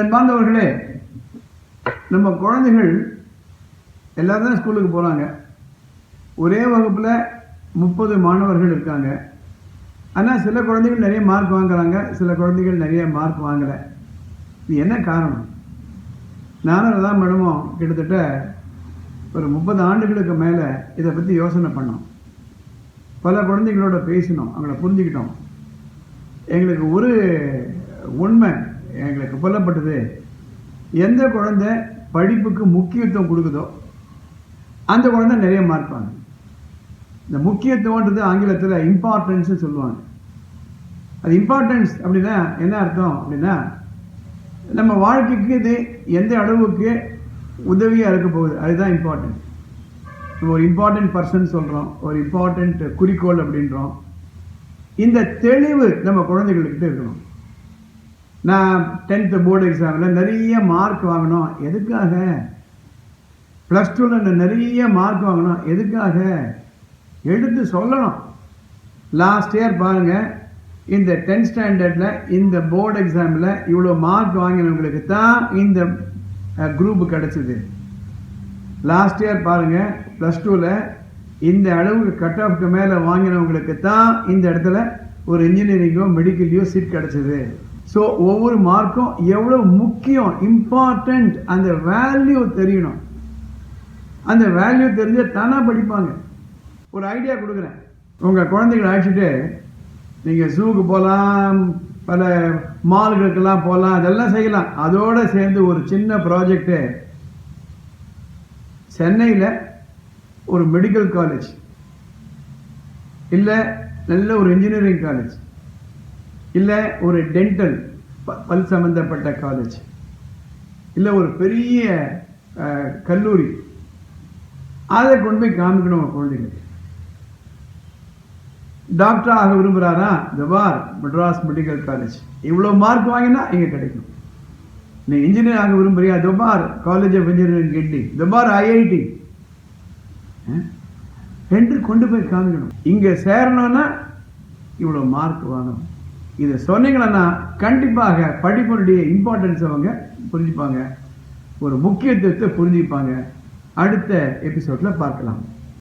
என் பாந்தவர்களே நம்ம குழந்தைகள் எல்லோரும் தான் ஸ்கூலுக்கு போகிறாங்க ஒரே வகுப்பில் முப்பது மாணவர்கள் இருக்காங்க. ஆனால் சில குழந்தைகள் நிறைய மார்க் வாங்குறாங்க சில குழந்தைகள் நிறைய மார்க் வாங்கலை. இது என்ன காரணம்? நானும் தான் மேடமும் கிட்டத்தட்ட ஒரு முப்பது ஆண்டுகளுக்கு மேலே இதை பற்றி யோசனை பண்ணோம். பல குழந்தைகளோட பேசினோம் அவங்கள புரிஞ்சுக்கிட்டோம். எங்களுக்கு ஒரு உண்மை எங்களுக்கு கொல்லப்பட்டது. எந்த குழந்தை படிப்புக்கு முக்கியத்துவம் கொடுக்குதோ அந்த குழந்தை நிறைய மார்க் வாங்க. இந்த முக்கியத்துவன்றது ஆங்கிலத்தில் இம்பார்ட்டன்ஸ்னு சொல்லுவாங்க. அது இம்பார்ட்டன்ஸ் அப்படின்னா என்ன அர்த்தம் அப்படின்னா நம்ம வாழ்க்கைக்கு இது எந்த அளவுக்கு உதவியாக இருக்க போகுது அதுதான் இம்பார்ட்டன்ட் ஒரு இம்பார்ட்டன்ட் பர்சன் சொல்கிறோம் ஒரு இம்பார்ட்டன்ட் குறிக்கோள் அப்படின்றோம். இந்த தெளிவு நம்ம குழந்தைகள்கிட்ட இருக்கணும். நான் டென்த்து போர்டு எக்ஸாமில் நிறைய மார்க் வாங்கினோம் எதுக்காக? ப்ளஸ் டூவில் நிறைய மார்க் வாங்கணும். எதுக்காக? எடுத்து சொல்லணும். லாஸ்ட் இயர் பாருங்கள் இந்த டென்த் ஸ்டாண்டர்டில் இந்த போர்டு எக்ஸாமில் இவ்வளோ மார்க் வாங்கினவங்களுக்கு தான் இந்த குரூப் கிடச்சிது. லாஸ்ட் இயர் பாருங்கள் ப்ளஸ் டூவில் இந்த அளவுக்கு கட் ஆஃப்க்கு மேலே வாங்கினவங்களுக்கு தான் இந்த இடத்துல ஒரு இன்ஜினியரிங்கோ மெடிக்கல்லையோ சீட் கிடச்சிது. ஸோ ஒவ்வொரு மார்க்கும் எவ்வளோ முக்கியம் இம்பார்ட்டண்ட் அந்த வேல்யூ தெரியணும். அந்த வேல்யூ தெரிஞ்ச தானாக படிப்பாங்க. ஒரு ஐடியா கொடுக்குறேன். உங்கள் குழந்தைகளை அழைச்சிட்டு நீங்கள் ஜூக்கு போகலாம் பல மால்களுக்கெல்லாம் போகலாம் அதெல்லாம் செய்யலாம். அதோடு சேர்ந்து ஒரு சின்ன ப்ராஜெக்டு சென்னையில் ஒரு மெடிக்கல் காலேஜ் இல்லை நல்ல ஒரு இன்ஜினியரிங் காலேஜ் இல்லை ஒரு டென்டல் பல் சம்பந்தப்பட்ட காலேஜ் இல்லை ஒரு பெரிய கல்லூரி. அதை கொண்டு போய் காமிக்கணும் குழந்தைங்களுக்கு டாக்டர் ஆக விரும்புகிறாரா ஜவார் மெட்ராஸ் மெடிக்கல் காலேஜ் இவ்வளோ மார்க் வாங்கினா இங்கே கிடைக்கும். நீ இன்ஜினியர் ஆக விரும்புறியா? துபார் காலேஜ் ஆஃப் இன்ஜினியரிங் கிண்டி துபார் ஐஐடி என்று கொண்டு போய் காமிக்கணும். இங்கே சேரணும்னா இவ்வளோ மார்க் வாங்கணும். இதை சொன்னீங்கன்னா கண்டிப்பாக படிப்பினுடைய இம்பார்ட்டன்ஸ் அவங்க புரிஞ்சுப்பாங்க. ஒரு முக்கியத்துவத்தை புரிஞ்சுப்பாங்க. அடுத்த எபிசோடில் பார்க்கலாம்.